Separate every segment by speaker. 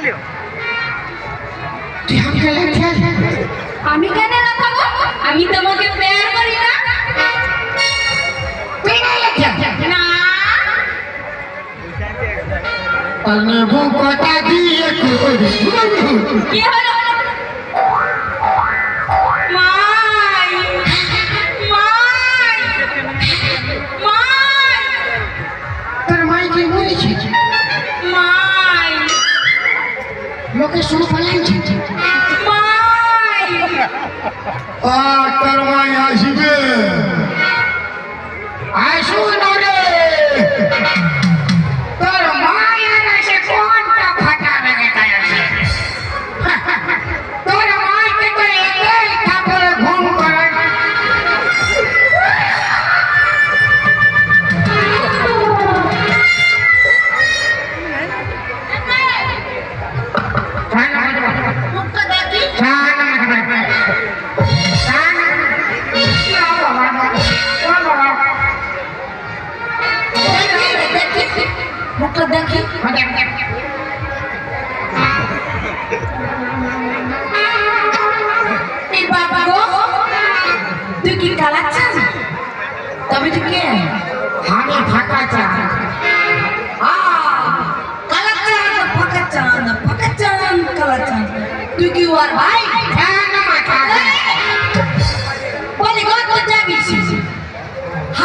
Speaker 1: কি হলো
Speaker 2: তুই আমাকে লাঠি
Speaker 1: আমি কেন রাখাবো আমি তোমাকে প্রেয়ার করি না
Speaker 2: তুই না লাঠি
Speaker 1: না
Speaker 2: তনে বুকটা দিয়ে করি
Speaker 1: কি হলো
Speaker 2: লোকে শুনে পালাইছে
Speaker 1: মাই
Speaker 2: আর তোর মাই আসবে
Speaker 1: মুখটা দেখি বাবা গো তুই কি কালাচ্ছিস? তবে তুই কে?
Speaker 2: আমি ফাঁকা চা।
Speaker 1: তুই কি ওর ভাই? বলি গো তো যাবি।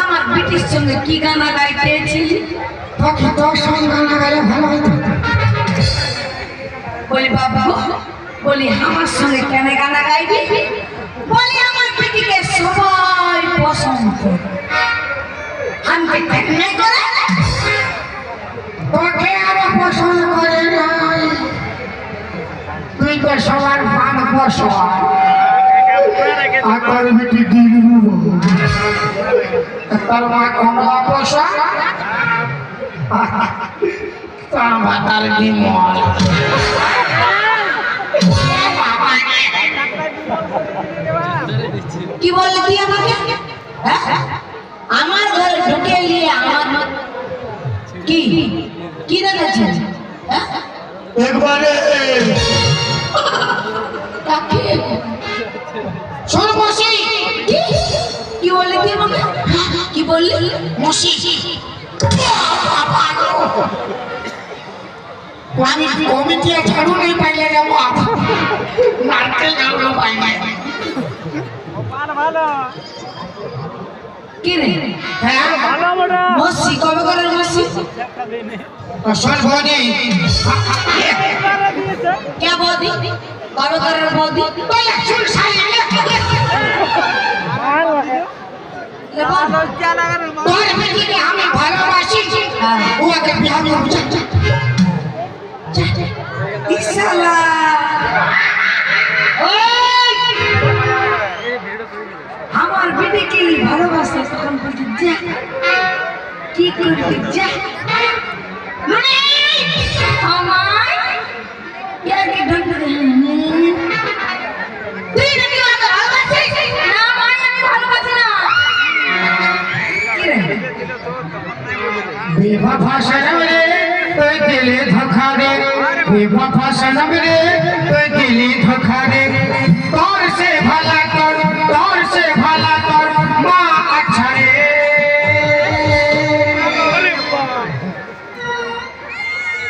Speaker 1: আমার ব্রিটিশ সঙ্গে কি গানা গাইতেছিলি
Speaker 2: তোকে তোর সঙ্গে গানা গাইলে ভালো হইতো।
Speaker 1: বলি বাবা বলি আমার সঙ্গে কেন গানা গাইবি? বলি আমার পিটিকে সবাই পছন্দ করে। আমি কেন করে
Speaker 2: তোকে আরও পছন্দ করে নাই। তুই তো সবার পান পছন্দ আকার বেটি দিলু তার মা কোন পছন্দ মাতার বিমল
Speaker 1: কি বললি তুই আমাকে হ্যাঁ? আমার ঘরে ঢুকে নিয়ে আমার কি কি রেখেছিস হ্যাঁ?
Speaker 2: একবারে? শোন বসি
Speaker 1: কি? বললি তুই আমাকে কি বললি
Speaker 2: বসি আমি কমিটি ঝাড়ু নেই পাইলে যাব নারকেল পাইলে
Speaker 1: কি রে?
Speaker 2: হ্যাঁ?
Speaker 1: মসি কবে করে মসি?
Speaker 2: শোন বৌদি।
Speaker 1: কে বৌদি? কবে করে বৌদি?
Speaker 2: বলে চুল শাড়ি
Speaker 1: লে বল।
Speaker 2: তোর আমি ভালোবাসি
Speaker 1: ওই! আমার বেটিকে ভালোবাসে তখন বলতে যা। কি করবি? যা। ভালা কর তোর সে ভালা কর মা আচ্ছা রে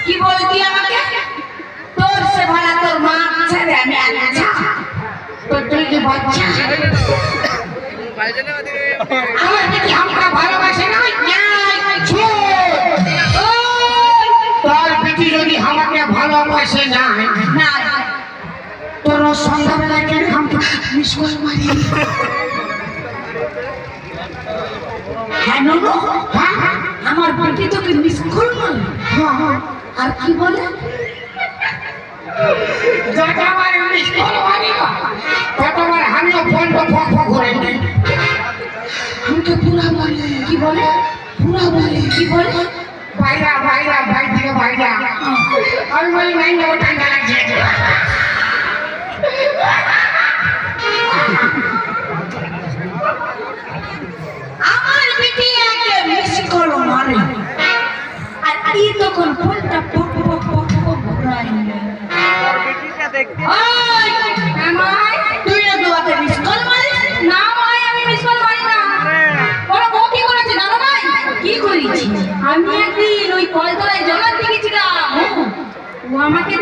Speaker 1: কি বলতি আমাকে? তোর সে ভালা তোর মা আচ্ছা।
Speaker 2: তুই কি বাচ্চা? আমার কি হামরা বাবা পয়সা নাই। নাই তোর সন্ধ্যাবেলা কেন মিস করে মারি।
Speaker 1: আমার বোনটি তোকে মিস করল
Speaker 2: হ্যাঁ, হ্যাঁ।
Speaker 1: আর কি বলে?
Speaker 2: যতবার মিস করো ততবার আমিও ফোন ফোন করে
Speaker 1: আমাকে পুরা বলে। কি বলে? পুরা বলে। কি বলে?
Speaker 2: বাইরা বাইরা বাই থেকে বাইরা আমি বলি নাই না ঠান্ডা লাগছে
Speaker 1: আমার বেটি আগে মিস কল মারে আর এই তখন ফোনটা পক পক পক পক ওই, হ্যাঁ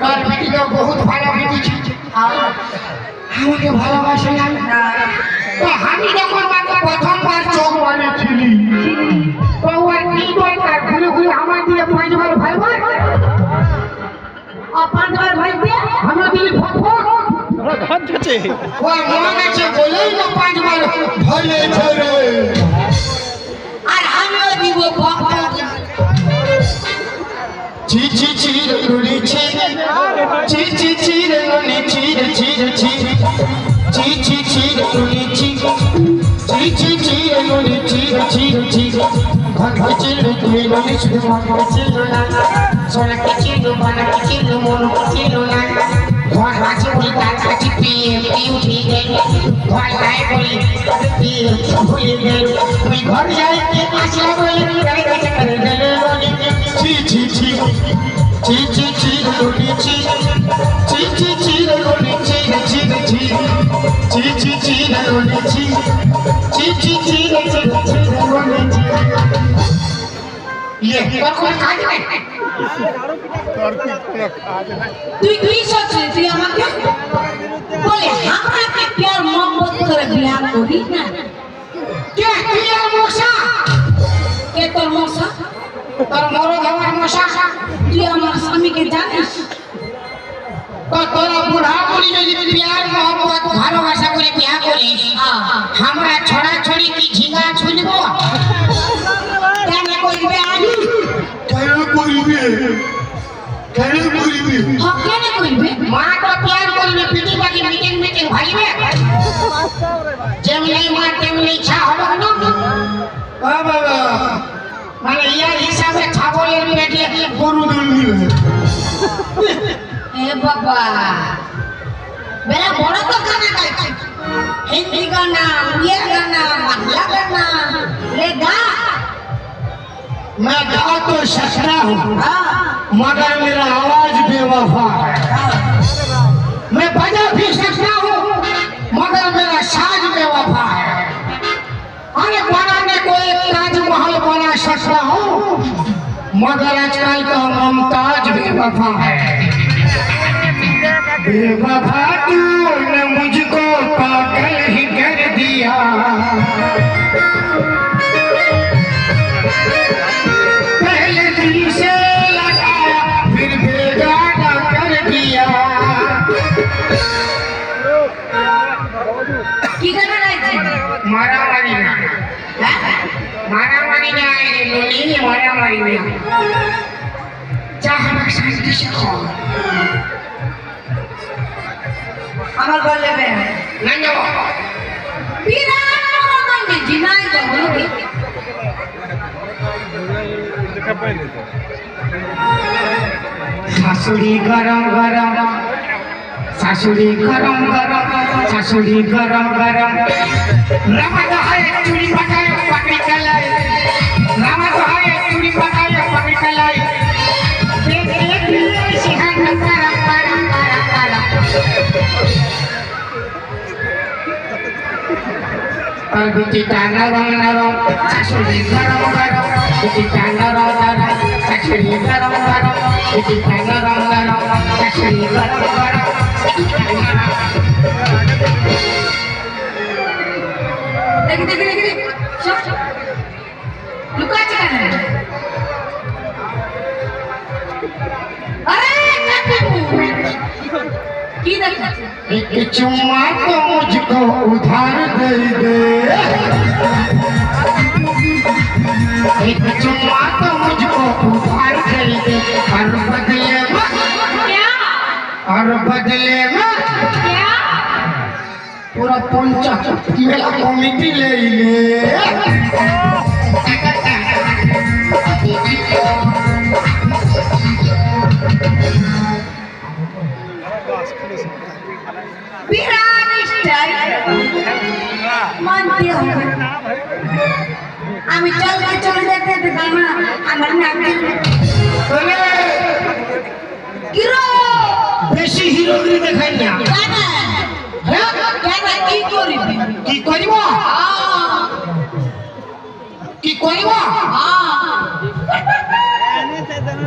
Speaker 2: তোর বেটি তো বহুত ভালো বেটি ছিল আমাকে ভালোবাসে না তো আমি যখন মাকে প্রথমবার চোখ মানেছিলি তো ওর কি দরকার ঘুরে ঘুরে আমার দিয়ে পাঁচবার ভাই ভাই
Speaker 1: পাঁচবার ভাই দিয়ে
Speaker 2: আমি দিলি ফট ফট ওর মন আছে বলেই না পাঁচবার ভয়ে
Speaker 1: আর আমিও দিব
Speaker 2: ছি ছি ছি ছি রুড়ি ছি ছি ছি ছি ছি ছি রুড়ি ছি ছি ছি ছি রুড়ি ছি ছি ছি ঘট ছিল তুই বলি শুধু মন ছিল না সোনা কি ছিল বানা কি ছিল মন ছিল না ঘর আছে বলি তার কাছে পিয়ে ভুলে গেল তুই ঘর যাই গেল বলি ছি ছি ছি ছি ছি ছি রুটি ছি ছি ছি ছি রুটি ছি ছি ছি ছি ছি ছি রুটি ছি ছি ছি ছি রুটি ছি ইয়ে তোর কোনো কাজ নাই
Speaker 1: তুই কি সোচলি তুই আমাকে বলে আমাকে প্যার মোহব্বত করে বিয়া করি না
Speaker 2: কে তুই আর মশা
Speaker 1: কে তোর মশা
Speaker 2: তোর মরদ আমার মশা
Speaker 1: তুই আমার স্বামীকে জানিস?
Speaker 2: তোরা বুড়া বুড়ি যদি প্যার মোহব্বত ভালোবাসা করে বিয়া করিস আমরা ছড়া ছড়ি কি ঝিঙা ছুলব
Speaker 1: কেন করবে আমি
Speaker 3: কেন করবে? কেন করবে?
Speaker 1: হক কেন করবে?
Speaker 2: মা তো প্যার করবে পিটি মিটিং মিটিং ভাইবে
Speaker 1: ए बाबा मेरा बड़ा तो गाना गाए हिंदी गाना उड़िया गाना बांग्ला गाना ले गा
Speaker 3: मैं गा तो सकता हूँ मगर मेरा आवाज़ बेवफा है
Speaker 2: मैं मगर आजकल का मुमताज़ बेवफा है।
Speaker 3: बेवफा
Speaker 2: শিক্ষক
Speaker 1: আমার ঘর নেবেন
Speaker 2: না যাব?
Speaker 1: বিরাট জিনাই যাব
Speaker 2: শাশুড়ি গরম গরম শাশুড়ি গরম গরম শাশুড়ি গরম গরম। রাখা শাশুড়ি গরম গরম বিটিটা নরম নরম শাশুড়ি গরম গরম শাশুড়ি গরম গরম বিটিটা
Speaker 1: দেখি দেখি দেখি সব লুকাচ্ছে কেন? আরে কি দেখাচ্ছে?
Speaker 2: तो उधार दे दे एक चुम्मा तो मुझको उधार दे दे और बदले में और बदले में पूरा पंचायत मेरा कमेटी ले ले
Speaker 1: বিরা মানতে হবে। আমি চলতে চলে যেতে দিতাম না আমার নাকে কিরো
Speaker 2: বেশি হিরোগিরি দেখাই না।
Speaker 1: কি করবি?
Speaker 2: কি করিব? কি করিব? বুঝা লাগে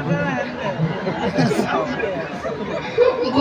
Speaker 2: করিব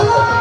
Speaker 2: 아.